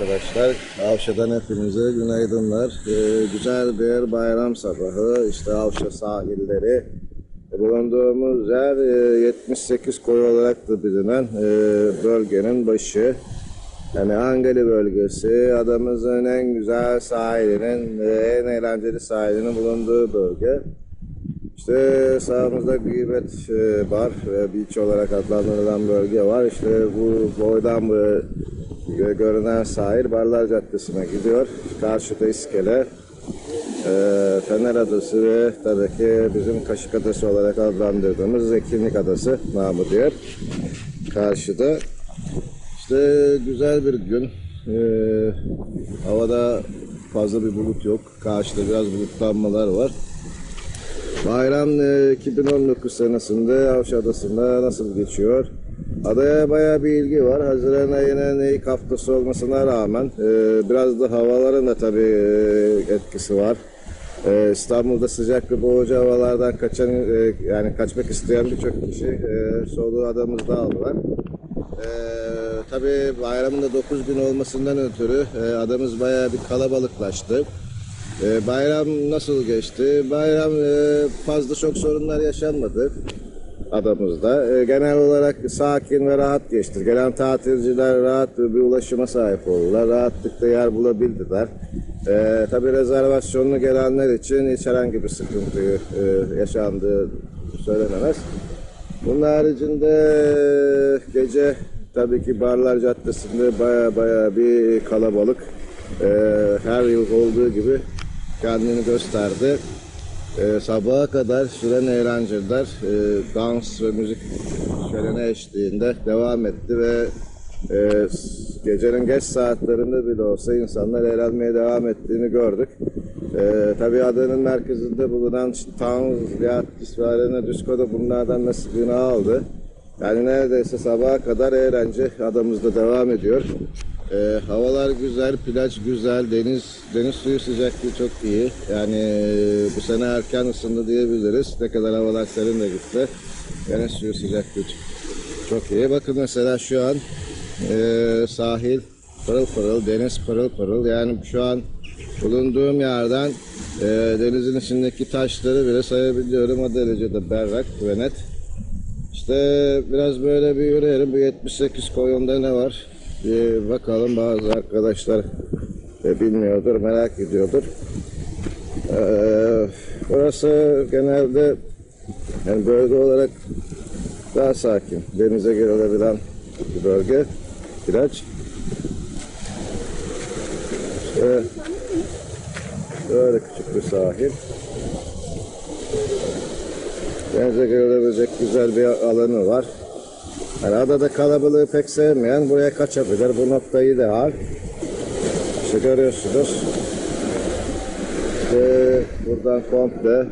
arkadaşlar. Avşa'dan hepinize günaydınlar. Ee, güzel bir bayram sabahı. İşte Avşa sahilleri. E, Bulunduğumuz yer e, 78 koy olarak da bilinen e, bölgenin başı. Yani Angeli bölgesi adamızın en güzel sahilinin, e, en eğlenceli sahilinin bulunduğu bölge. İşte sağımızda Gıybet e, Bar ve Beach olarak adlandırılan bölge var. İşte bu boydan gö- görünen sahil Barlar Caddesi'ne gidiyor. Karşıda iskele, e, Fener Adası ve tabii ki bizim Kaşık Adası olarak adlandırdığımız Zekinlik Adası namı diğer. Karşıda işte güzel bir gün. Ee, havada fazla bir bulut yok. Karşıda biraz bulutlanmalar var. Bayram e, 2019 senesinde Avşa Adası'nda nasıl geçiyor? Adaya bayağı bir ilgi var. Haziran ayının ilk haftası olmasına rağmen e, biraz da havaların da tabii e, etkisi var. E, İstanbul'da sıcak ve boğucu havalardan kaçan e, yani kaçmak isteyen birçok kişi e, soluğu adamızda aldılar. Ee, tabii bayramın da 9 gün olmasından ötürü e, adamız bayağı bir kalabalıklaştı. Bayram nasıl geçti? Bayram e, fazla çok sorunlar yaşanmadı adamızda. Ee, genel olarak sakin ve rahat geçti. Gelen tatilciler rahat bir ulaşıma sahip oldular. Rahatlıkla yer bulabildiler. Ee, tabii rezervasyonlu gelenler için hiç herhangi bir sıkıntı e, yaşandığı söylenemez. Bunun haricinde gece tabii ki Barlar Caddesi'nde baya baya bir kalabalık. Ee, her yıl olduğu gibi kendini gösterdi. Ee, sabaha kadar süren eğlenceler e, dans ve müzik şöleni eşliğinde devam etti ve e, gecenin geç saatlerinde bile olsa insanlar eğlenmeye devam ettiğini gördük. E, tabii adanın merkezinde bulunan Towns, Liatis ve Arena Disco da bunlardan nasibini aldı. Yani neredeyse sabaha kadar eğlence adamızda devam ediyor. E, havalar güzel, plaj güzel, deniz deniz suyu sıcaklığı çok iyi. Yani e, bu sene erken ısındı diyebiliriz. Ne kadar havalar serin de gitti. Deniz suyu sıcaklığı çok- iyi. Bakın mesela şu an e, sahil pırıl pırıl, deniz pırıl pırıl. Yani şu an bulunduğum yerden e, denizin içindeki taşları bile sayabiliyorum. O derecede berrak ve net. İşte biraz böyle bir yürüyelim. Bu 78 koyunda ne var? Bir bakalım bazı arkadaşlar e, bilmiyordur, merak ediyordur. Ee, burası genelde yani bölge olarak daha sakin. Denize girilebilen bir bölge. Plaj. İşte böyle küçük bir sahil. Denize girilebilecek güzel bir alanı var. Yani adada kalabalığı pek sevmeyen buraya kaçabilir. Bu nokta ideal. İşte görüyorsunuz. İşte buradan komple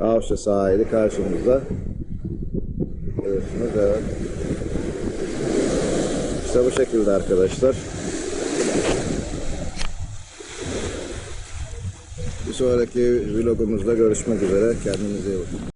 Avşa sahili karşımızda. Görüyorsunuz evet. İşte bu şekilde arkadaşlar. Bir sonraki vlogumuzda görüşmek üzere. Kendinize iyi bakın.